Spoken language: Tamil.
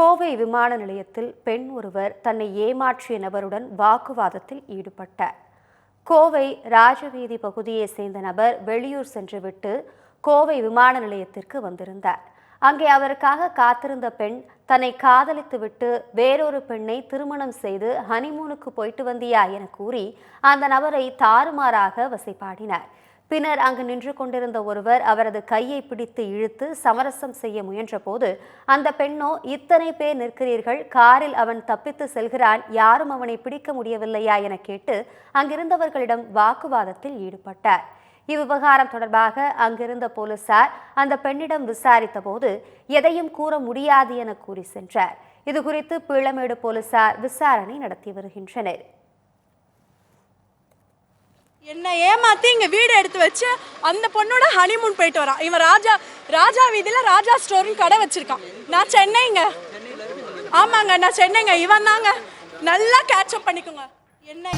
கோவை விமான நிலையத்தில் பெண் ஒருவர் தன்னை ஏமாற்றிய நபருடன் வாக்குவாதத்தில் ஈடுபட்டார். கோவை ராஜவீதி பகுதியைச் சேர்ந்த நபர் வெளியூர் சென்றுவிட்டு கோவை விமான நிலையத்திற்கு வந்திருந்தார். அங்கே அவருக்காக காத்திருந்த பெண் தன்னை காதலித்துவிட்டு வேறொரு பெண்ணை திருமணம் செய்து ஹனிமூனுக்கு போயிட்டு வந்தியா என கூறி அந்த நபரை தாறுமாறாக வசைப்பாடினார். பின்னர் அங்கு நின்று கொண்டிருந்த ஒருவர் அவரது கையை பிடித்து இழுத்து சமரசம் செய்ய முயன்றபோது அந்த பெண்ணோ இத்தனை பேர் நிற்கிறீர்கள் காரில் அவன் தப்பித்து செல்கிறான் யாரும் அவனை பிடிக்க முடியவில்லையா? என கேட்டு அங்கிருந்தவர்களிடம் வாக்குவாதத்தில் ஈடுபட்டார். இவ்விவகாரம் தொடர்பாக அங்கிருந்த போலீசார் அந்த பெண்ணிடம் விசாரித்த போது எதையும் கூற முடியாது என கூறி சென்றார். இதுகுறித்து பீளமேடு போலீசார் விசாரணை நடத்தி வருகின்றனர். என்னை ஏமாத்தி இங்க வீடு எடுத்து வச்சு அந்த பொண்ணோட ஹனிமூன் போயிட்டு வரான். இவன் ராஜா ராஜா வீதியில ராஜா ஸ்டோர்னு கடை வச்சிருக்கான். நான் சென்னைங்க. ஆமாங்க நான் சென்னைங்க. இவன் தாங்க. நல்லா கேட்சப் பண்ணிக்கோங்க. என்ன